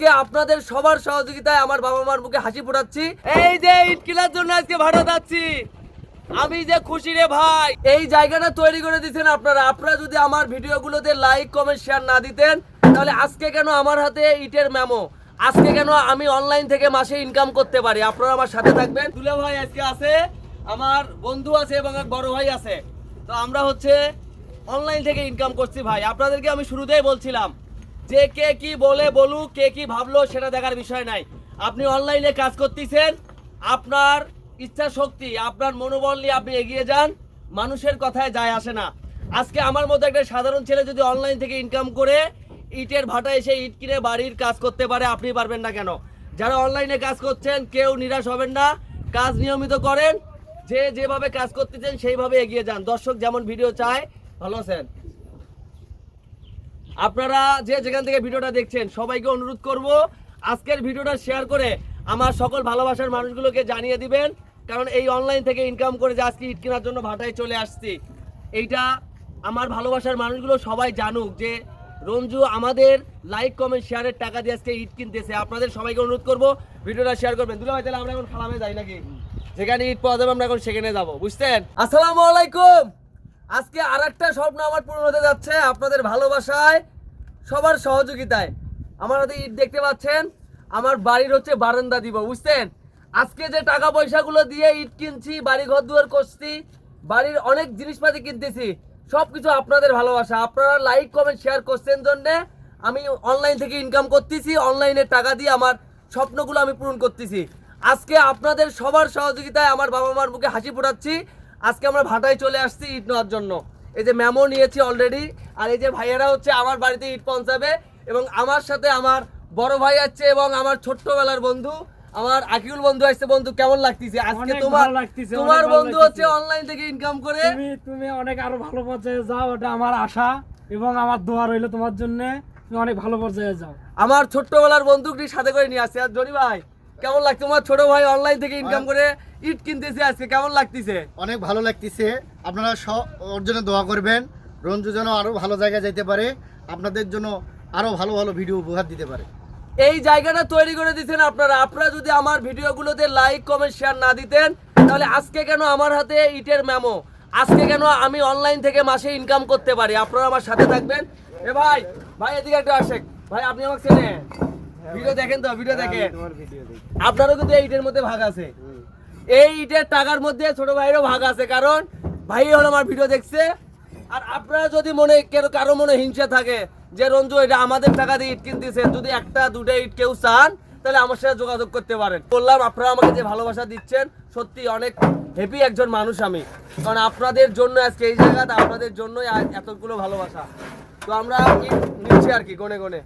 আজকে আপনাদের সবার সহযোগিতায় আমার বাবা মার মুখে হাসি ফোটাচ্ছি। এই যে ইট কিলার জন্য আজকে ভাড়া যাচ্ছি। আমি যে খুশি রে ভাই। এই জায়গাটা তৈরি করে দিচ্ছেন আপনারা। আপনারা যদি আমার ভিডিওগুলোতে লাইক কমেন্ট শেয়ার না দিতেন, তাহলে আজকে কেন আমার হাতে ইটের মেমো আজকে কেন আমি অনলাইন থেকে মাসে ইনকাম করতে পারি? আপনারা আমার সাথে থাকবেন। তুলে ভাই আজকে আছে, আমার বন্ধু আছে এবং এক বড় ভাই আছে। তো আমরা হচ্ছে অনলাইন থেকে ইনকাম করছি ভাই। আপনাদেরকে আমি শুরুতেই বলছিলাম যে কে কি বলে বলুক, কে কি ভাবলো সেটা দেখার বিষয় নাই। আপনি অনলাইনে কাজ করতেছেন, আপনার ইচ্ছা শক্তি, আপনার মনোবল নিয়ে আপনি এগিয়ে যান, মানুষের কথায় যায় আসে না। আজকে আমার মতো একটা সাধারণ ছেলে যদি অনলাইন থেকে ইনকাম করে, ইটের ভাটা এসে ইট কিনে বাড়ির কাজ করতে পারে, আপনি পারবেন না কেন? যারা অনলাইনে কাজ করছেন, কেউ নিরাশ হবেন না, কাজ নিয়মিত করেন, যে যেভাবে কাজ করতেছেন সেইভাবে এগিয়ে যান। দর্শক যেমন ভিডিও চায়, ভালো আছেন? আপনারা যে যেখান থেকে ভিডিওটা দেখছেন, সবাইকে অনুরোধ করব আজকের ভিডিওটা শেয়ার করে আমার সকল ভালোবাসার মানুষগুলোকে জানিয়ে দিবেন। কারণ এই অনলাইন থেকে ইনকাম করে যে আজকে ইট কেনার জন্য ভাটায় চলে আসছি, এইটা আমার ভালোবাসার মানুষগুলো সবাই জানুক যে রঞ্জু আমাদের লাইক কমেন্ট শেয়ারের টাকা দিয়ে আজকে ইট কিনতেছে। আপনাদের সবাইকে অনুরোধ করব ভিডিওটা শেয়ার করবেন। দুলা ভাই, তাহলে আমরা এখন খালামে যাই নাকি? যেখানে ইট পাওয়া যাবে আমরা এখন সেখানে যাব। বুঝছেন? আসসালামু আলাইকুম! আজকে আর একটা স্বপ্ন আমার পূরণ হতে যাচ্ছে আপনাদের ভালোবাসায়, সবার সহযোগিতায়। আমার হাতে ইট দেখতে পাচ্ছেন, আমার বাড়ির হচ্ছে বারান্দা দিব, বুঝছেন? আজকে যে টাকা পয়সাগুলো দিয়ে ইট কিনছি বাড়ি ঘর দুয়ার করছি, বাড়ির অনেক জিনিসপাতি কিনতেছি, সবকিছু আপনাদের ভালোবাসা। আপনারা লাইক কমেন্ট শেয়ার করছেন জন্যে আমি অনলাইন থেকে ইনকাম করতেছি অনলাইনে টাকা দিয়ে আমার স্বপ্নগুলো আমি পূরণ করতেছি। আজকে আপনাদের সবার সহযোগিতায় আমার বাবা মার মুখে হাসি ফোটাচ্ছি আজকে আমরা ভাটায় চলে আসছি ইট নেওয়ার জন্য। এই যে ম্যামো নিয়েছি অলরেডি আর এই যে ভাইয়েরা হচ্ছে আমার বাড়িতে ইট পৌঁছাবে এবং আমার সাথে আমার বড় ভাই আছে এবং আমার ছোট্টবেলার বন্ধু আমার আকিউল বন্ধু আসছে বন্ধু কেমন লাগতেছে? আজকে তোমার লাগতেছে, তোমার বন্ধু হচ্ছে অনলাইন থেকে ইনকাম করে। তুমি তুমি অনেক আরও ভালো পর্যায়ে যাও এটা আমার আশা এবং আমার দোয়া রইল তোমার জন্য। তুমি অনেক ভালো পর্যায়ে যাও। আমার ছোট্টবেলার বন্ধুকে সাথে করে নিয়ে আসছে? আর জনি ভাই। কেমন লাগছে? তোমার ছোট ভাই অনলাইন থেকে ইনকাম করে ইট কিনতেছে আজকে কেমন লাগতেছে? অনেক ভালো লাগতেছে। আপনারা ওর জন্য দোয়া করবেন। রঞ্জু যেন আরও ভালো জায়গায় যেতে পারে। আপনাদের জন্য আরও ভালো ভালো ভিডিও উপহার দিতে পারে। এই জায়গাটা তৈরি করে দিচ্ছেন আপনারা। আপনারা যদি আমার ভিডিওগুলোতে লাইক কমেন্ট শেয়ার না দিতেন তাহলে আজকে কেন আমার হাতে ইটের মেমো আজকে কেন আমি অনলাইন থেকে মাসে ইনকাম করতে পারি? আপনারা আমার সাথে থাকবেন। এ ভাই ভাই এদিকে একটু আসেন। ভাই আপনি আমাকে চেনেন? ভিডিও দেখেন তো ভিডিও দেখেন। আপনারও কিন্তু এই ইটের মধ্যে ভাগ আছে। এই ইটের টাকার মধ্যে ছোট ভাইয়েরও ভাগ আছে কারণ ভাই হলো আমার ভিডিও দেখছে। আর আপনারা যদি মনে কারও মনে হিংসা থাকে যে রঞ্জু এটা আমাদের টাকা দিয়ে ইট কিনতেছে যদি একটা দুটো ইট কেউ চান তাহলে আমার সাথে যোগাযোগ করতে পারেন। বললাম আপনারা আমাকে যে ভালোবাসা দিচ্ছেন সত্যি অনেক হ্যাপি একজন মানুষ আমি। কারণ আপনাদের জন্য আজকে এই জায়গাতে আপনাদের জন্যই এতগুলো ভালোবাসা। তো আমরা ইট নিচ্ছি আর কি গনে গনে।